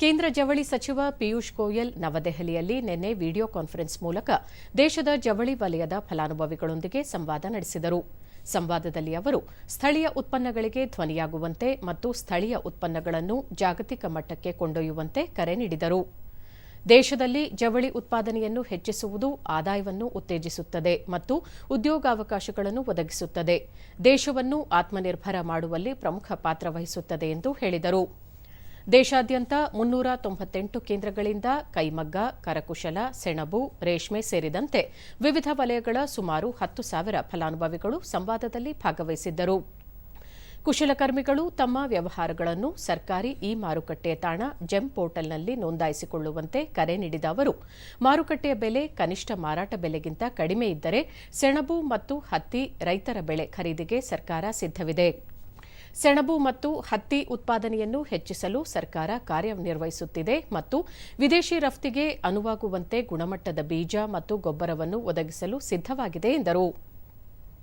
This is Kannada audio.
ಕೇಂದ್ರ ಜವಳಿ ಸಚಿವ ಪಿಯೂಷ್ ಗೋಯಲ್ ನವದೆಹಲಿಯಲ್ಲಿ ನಿನ್ನೆ ವಿಡಿಯೋ ಕಾನ್ಫರೆನ್ಸ್ ಮೂಲಕ ದೇಶದ ಜವಳಿ ವಲಯದ ಫಲಾನುಭವಿಗಳೊಂದಿಗೆ ಸಂವಾದ ನಡೆಸಿದರು. ಸಂವಾದದಲ್ಲಿ ಅವರು, ಸ್ಥಳೀಯ ಉತ್ಪನ್ನಗಳಿಗೆ ಧ್ವನಿಯಾಗುವಂತೆ ಮತ್ತು ಸ್ಥಳೀಯ ಉತ್ಪನ್ನಗಳನ್ನು ಜಾಗತಿಕ ಮಟ್ಟಕ್ಕೆ ಕೊಂಡೊಯ್ಯುವಂತೆ ಕರೆ ನೀಡಿದರು. ದೇಶದಲ್ಲಿ ಜವಳಿ ಉತ್ಪಾದನೆಯನ್ನು ಹೆಚ್ಚಿಸುವುದು ಆದಾಯವನ್ನು ಉತ್ತೇಜಿಸುತ್ತದೆ ಮತ್ತು ಉದ್ಯೋಗಾವಕಾಶಗಳನ್ನು ಒದಗಿಸುತ್ತದೆ. ದೇಶವನ್ನು ಆತ್ಮನಿರ್ಭರ ಮಾಡುವಲ್ಲಿ ಪ್ರಮುಖ ಪಾತ್ರ ವಹಿಸುತ್ತದೆ ಎಂದು ಹೇಳಿದರು. ದೇಶಾದ್ಯಂತ ಮುನ್ನೂರ ತೊಂಬತ್ತೆಂಟು ಕೇಂದ್ರಗಳಿಂದ ಕೈಮಗ್ಗ, ಕರಕುಶಲ, ಸೆಣಬು, ರೇಷ್ಮೆ ಸೇರಿದಂತೆ ವಿವಿಧ ವಲಯಗಳ ಸುಮಾರು ಹತ್ತು ಸಾವಿರ ಫಲಾನುಭವಿಗಳು ಸಂವಾದದಲ್ಲಿ ಭಾಗವಹಿಸಿದ್ದರು. ಕುಶಲಕರ್ಮಿಗಳು ತಮ್ಮ ವ್ಯವಹಾರಗಳನ್ನು ಸರ್ಕಾರಿ ಇ ಮಾರುಕಟ್ಟೆ ತಾಣ ಜೆಮ್ ಪೋರ್ಟಲ್ನಲ್ಲಿ ನೋಂದಾಯಿಸಿಕೊಳ್ಳುವಂತೆ ಕರೆ ನೀಡಿದ ಅವರು, ಮಾರುಕಟ್ಟೆಯ ಬೆಲೆ ಕನಿಷ್ಠ ಮಾರಾಟ ಬೆಲೆಗಿಂತ ಕಡಿಮೆ ಇದ್ದರೆ ಸೆಣಬು ಮತ್ತು ಹತ್ತಿ ರೈತರ ಬೆಳೆ ಖರೀದಿಗೆ ಸರ್ಕಾರ ಸಿದ್ಧವಿದೆ. ಸೆಣಬು ಮತ್ತು ಹತ್ತಿ ಉತ್ಪಾದನೆಯನ್ನು ಹೆಚ್ಚಿಸಲು ಸರ್ಕಾರ ಕಾರ್ಯನಿರ್ವಹಿಸುತ್ತಿದೆ ಮತ್ತು ವಿದೇಶಿ ರಫ್ತಿಗೆ ಅನುವಾಗುವಂತೆ ಗುಣಮಟ್ಟದ ಬೀಜ ಮತ್ತು ಗೊಬ್ಬರವನ್ನು ಒದಗಿಸಲು ಸಿದ್ಧವಾಗಿದೆ ಎಂದರು.